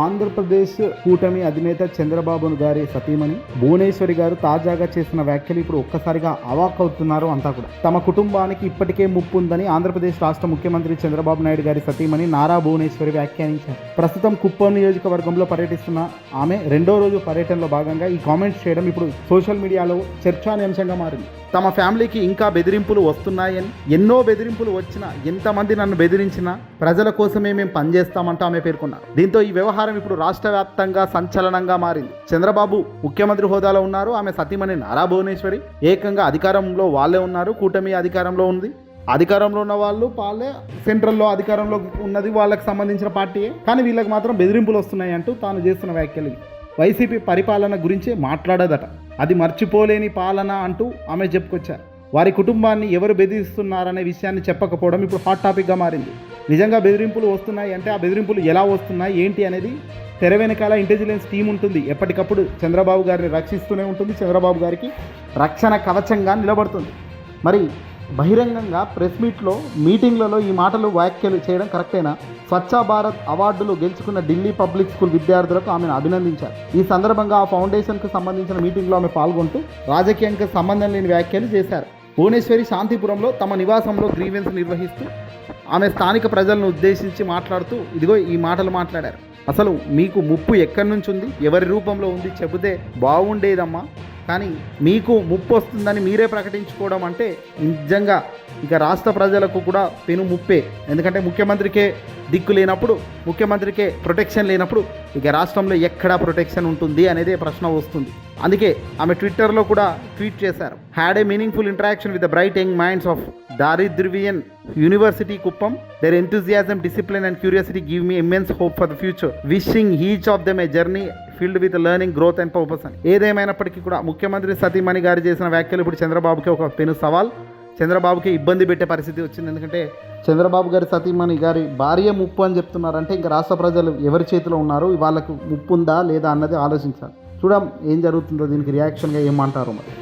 ఆంధ్రప్రదేశ్ కూటమి అధినేత చంద్రబాబు గారి సతీమణి భువనేశ్వరి గారు తాజాగా చేసిన వ్యాఖ్యలు ఇప్పుడు ఒక్కసారిగా అవాక్ అవుతున్నారు అంతా కూడా. తమ కుటుంబానికి ఇప్పటికే ముప్పు ఉందని ఆంధ్రప్రదేశ్ రాష్ట్ర ముఖ్యమంత్రి చంద్రబాబు నాయుడు గారి సతీమణి నారా భువనేశ్వరి వ్యాఖ్యానించారు. ప్రస్తుతం కుప్పం నియోజకవర్గంలో పర్యటిస్తున్న ఆమె రెండో రోజు పర్యటనలో భాగంగా ఈ కామెంట్స్ చేయడం ఇప్పుడు సోషల్ మీడియాలో చర్చానీయాంశంగా మారింది. తమ ఫ్యామిలీకి ఇంకా బెదిరింపులు వస్తున్నాయని ఎన్నో బెదిరింపులు వచ్చినా ఎంతమంది నన్ను బెదిరించినా ప్రజల కోసమే మేము పనిచేస్తామంటూ ఆమె పేర్కొన్నారు. దీంతో ఈ వ్యవహారం ఇప్పుడు రాష్ట్ర వ్యాప్తంగా సంచలనంగా మారింది. చంద్రబాబు ముఖ్యమంత్రి హోదాలో ఉన్నారు. ఆమె సతీమణి నారా భువనేశ్వరి ఏకంగా అధికారంలో వాళ్ళే ఉన్నారు. కూటమి అధికారంలో ఉంది. అధికారంలో ఉన్న వాళ్ళు వాళ్ళే సెంట్రల్లో అధికారంలో ఉన్నది వాళ్ళకి సంబంధించిన పార్టీయే. కానీ వీళ్ళకి మాత్రం బెదిరింపులు వస్తున్నాయి అంటూ తాను చేస్తున్న వ్యాఖ్యలు వైసీపీ పరిపాలన గురించి మాట్లాడదట. అది మర్చిపోలేని పాలన అంటూ ఆమె చెప్పుకొచ్చారు. వారి కుటుంబాన్ని ఎవరు బెదిరిస్తున్నారనే విషయాన్ని చెప్పకపోవడం ఇప్పుడు హాట్ టాపిక్గా మారింది. నిజంగా బెదిరింపులు వస్తున్నాయి అంటే ఆ బెదిరింపులు ఎలా వస్తున్నాయి ఏంటి అనేది తెర వెనకాల ఇంటెలిజెన్స్ టీం ఉంటుంది. ఎప్పటికప్పుడు చంద్రబాబు గారిని రక్షిస్తూనే ఉంటుంది చంద్రబాబు గారికి రక్షణ కవచంగా నిలబడుతుంది. మరి బహిరంగంగా ప్రెస్ మీట్లో మీటింగ్లలో ఈ మాటలు వ్యాఖ్యలు చేయడం కరెక్టేనా స్వచ్ఛ భారత్ అవార్డులు గెలుచుకున్న ఢిల్లీ పబ్లిక్ స్కూల్ విద్యార్థులకు ఆమెను అభినందించారు. ఈ సందర్భంగా ఆ ఫౌండేషన్కు సంబంధించిన మీటింగ్లో ఆమె పాల్గొంటూ రాజకీయానికి సంబంధం లేని వ్యాఖ్యలు చేశారు. భువనేశ్వరి శాంతిపురంలో తమ నివాసంలో గ్రీవెన్స్ నిర్వహిస్తూ ఆమె స్థానిక ప్రజలను ఉద్దేశించి మాట్లాడుతూ ఇదిగో ఈ మాటలు మాట్లాడారు. అసలు మీకు ముప్పు ఎక్కడి నుంచి ఉంది? ఎవరి రూపంలో ఉంది? చెబితే బాగుండేదమ్మా. కానీ మీకు ముప్పు వస్తుందని మీరే ప్రకటించుకోవడం అంటే నిజంగా ఇక రాష్ట్ర ప్రజలకు కూడా పెను ముప్పే. ఎందుకంటే ముఖ్యమంత్రికే దిక్కు లేనప్పుడు ముఖ్యమంత్రికే ప్రొటెక్షన్ లేనప్పుడు ఇక రాష్ట్రంలో ఎక్కడా ప్రొటెక్షన్ ఉంటుంది అనేదే ప్రశ్న వస్తుంది. అందుకే ఆమె ట్విట్టర్లో కూడా ట్వీట్ చేశారు. Had a meaningful interaction with the bright young minds of Dravidian university Kuppam their enthusiasm discipline and curiosity give me immense hope for the future wishing each of them a journey filled with learning growth and purpose అని ఏదేమైనప్పటికీ కూడా ముఖ్యమంత్రి సతీమణి గారు చేసిన వ్యాఖ్యలు ఇప్పుడు చంద్రబాబుకి ఒక పెను సవాల్. చంద్రబాబుకి ఇబ్బంది పెట్టే పరిస్థితి వచ్చింది. ఎందుకంటే చంద్రబాబు గారి సతీమణి గారి భార్య ముప్పు అని చెప్తున్నారంటే ఇంకా రాష్ట్ర ప్రజలు ఎవరి చేతిలో ఉన్నారు వాళ్ళకు ముప్పు ఉందా లేదా అన్నది ఆలోచించాలి. చూడం ఏం జరుగుతుందో దీనికి రియాక్షన్గా ఏమంటారు మరి.